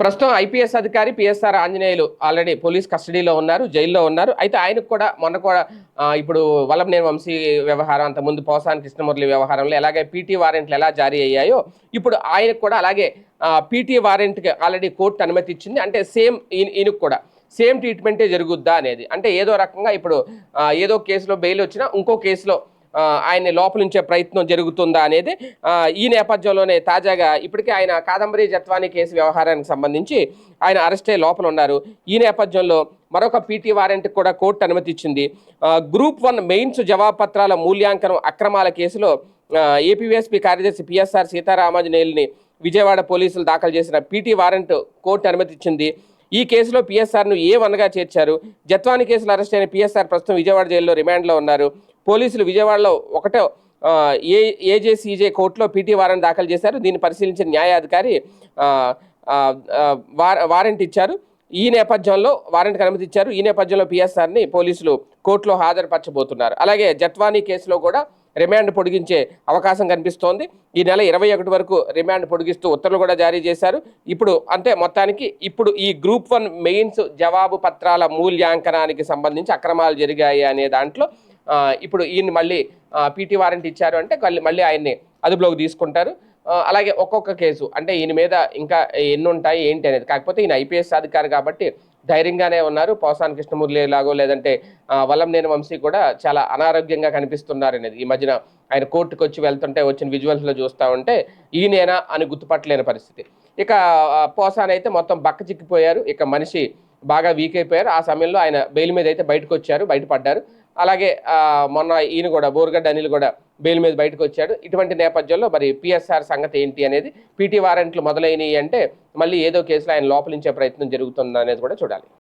ప్రస్తుతం ఐపీఎస్ అధికారి PSR Anjaneyulu already police కస్టడీలో ఉన్నారు జైల్లో ఉన్నారు. అయితే ఆయనకు కూడా మొన్న కూడా ఇప్పుడు వల్లభనేని వంశీ వ్యవహారం అంత ముందు పోసాని కృష్ణమురళి వ్యవహారంలో ఎలాగే పీటీ వారెంట్లు ఎలా జారీ అయ్యాయో ఇప్పుడు ఆయనకు కూడా అలాగే పీటీ వారెంట్కి ఆల్రెడీ కోర్టు అనుమతి ఇచ్చింది అంటే సేమ్ ఈయనకు కూడా సేమ్ ట్రీట్మెంటే జరుగుద్దా అనేది. అంటే ఏదో రకంగా ఇప్పుడు ఏదో కేసులో బెయిల్ వచ్చినా ఇంకో కేసులో ఆయన్ని లోపలించే ప్రయత్నం జరుగుతుందా అనేది ఈ నేపథ్యంలోనే తాజాగా ఇప్పటికే ఆయన కాదంబరి జత్వానీ కేసు వ్యవహారానికి సంబంధించి ఆయన అరెస్టే లోపల ఉన్నారు. ఈ నేపథ్యంలో మరొక పీటీ వారెంట్ కూడా కోర్టు అనుమతి ఇచ్చింది గ్రూప్ వన్ మెయిన్స్ జవాబు పత్రాల మూల్యాంకనం అక్రమాల కేసులో ఆ, ఏపీఎస్పీ కార్యదర్శి పిఎస్ఆర్ సీతారామాజనేయుల్ని విజయవాడ పోలీసులు దాఖలు చేసిన పీటీ వారెంట్ కోర్టు అనుమతి ఇచ్చింది ఈ కేసులో పిఎస్ఆర్ను ఏ వన్గా చేర్చారు? జత్వాని కేసులు అరెస్ట్ అయిన పిఎస్ఆర్ ప్రస్తుతం విజయవాడ జైల్లో రిమాండ్లో ఉన్నారు. పోలీసులు విజయవాడలో ఒకటో ఏ ఏజేసీజే కోర్టులో పీటీ వారెంట్ దాఖలు చేశారు. దీన్ని పరిశీలించిన న్యాయాధికారి వారెంట్ ఇచ్చారు. ఈ నేపథ్యంలో వారెంట్కి అనుమతి ఇచ్చారు. ఈ నేపథ్యంలో పిఎస్ఆర్ని పోలీసులు కోర్టులో హాజరుపరచబోతున్నారు. అలాగే జత్వానీ కేసులో కూడా రిమాండ్ పొడిగించే అవకాశం కనిపిస్తోంది. ఈ నెల ఇరవై ఒకటి వరకు రిమాండ్ పొడిగిస్తూ ఉత్తర్వులు కూడా జారీ చేశారు. ఇప్పుడు అంటే మొత్తానికి ఇప్పుడు ఈ గ్రూప్ వన్ మెయిన్స్ జవాబు పత్రాల మూల్యాంకనానికి సంబంధించి అక్రమాలు జరిగాయి అనే దాంట్లో ఇప్పుడు ఈయన మళ్ళీ పీటీ వారెంట్ ఇచ్చారు అంటే మళ్ళీ ఆయన్ని అదుపులోకి తీసుకుంటారు. అలాగే ఒక్కొక్క కేసు అంటే ఈయన మీద ఇంకా ఎన్ని ఉంటాయి ఏంటి అనేది. కాకపోతే ఈయన ఐపీఎస్ అధికారి కాబట్టి ధైర్యంగానే ఉన్నారు. పోసాన్ కృష్ణమూర్తి లాగో లేదంటే ఆ, వల్లంనేని వంశీ కూడా చాలా అనారోగ్యంగా కనిపిస్తున్నారు అనేది. ఈ మధ్యన ఆయన కోర్టుకు వచ్చి వెళ్తుంటే వచ్చిన విజువల్స్లో చూస్తూ ఉంటే ఈయనేనా అని గుర్తుపట్టలేని పరిస్థితి. ఇక పోసాన్ అయితే మొత్తం బక్క చిక్కిపోయారు. ఇక మనిషి బాగా వీక్ అయిపోయారు. ఆ సమయంలో ఆయన బెయిల్ మీద అయితే బయటకు వచ్చారు బయటపడ్డారు. అలాగే మొన్న ఈయన కూడా బోర్గడ్డ అనిల్ కూడా బెయిల్ మీద బయటకు వచ్చాడు. ఇటువంటి నేపథ్యంలో మరి పిఎస్ఆర్ సంగతి ఏంటి అనేది పీటీ వారెంట్లు మొదలైనవి అంటే మళ్ళీ ఏదో కేసులో ఆయన లోపలించే ప్రయత్నం జరుగుతుంది అనేది కూడా చూడాలి.